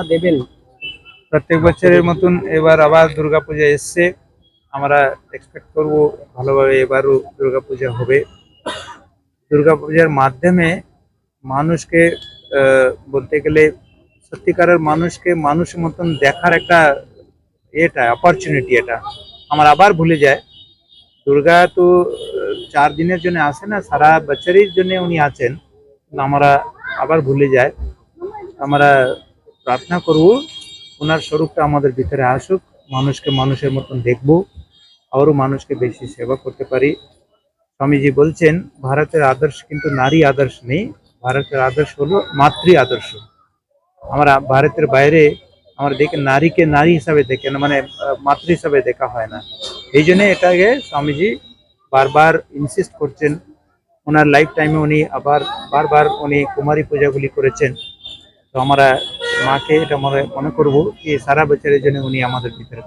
বার্তা দেবেন? প্রত্যেক বছরের মতন এবার আবার দুর্গাপূজা এসছে। আমরা এক্সপেক্ট করব ভালোভাবে এবারও দুর্গাপূজা হবে। দুর্গাপূজার মাধ্যমে মানুষকে বলতে গেলে সত্যিকারের মানুষকে মানুষের মতন দেখার একটা এটা অপরচুনিটি এটা। আমার আবার ভুলে যায়। দুর্গা তো চার দিনের জন্য আসে না, সারা বছরের জন্য উনি আছেন। আমরা আবার ভুলে যায় আমরা প্রার্থনা করব, ওনার স্বরূপটা আমাদের ভিতরে আসুক, মানুষকে মানুষের মতন দেখব, আরও মানুষকে বেশি সেবা করতে পারি। স্বামীজি বলছেন, ভারতের আদর্শ কিন্তু নারী আদর্শ নেই, ভারতের আদর্শ হলো মাতৃ আদর্শ। আমরা ভারতের বাইরে আমরা দেখে নারীকে নারী হিসাবে দেখে না মানে মাতৃ হিসাবে দেখা হয় না। এই জন্য এটাকে স্বামীজি বারবার ইনসিস্ট করছেন। ওনার লাইফ টাইমে উনি আবার, বারবার উনি কুমারী পূজাগুলি করেছেন। তো আমরা মাকে এটা মনে করব কি সারা বছরের জন্য উনি আমাদের ভিতরে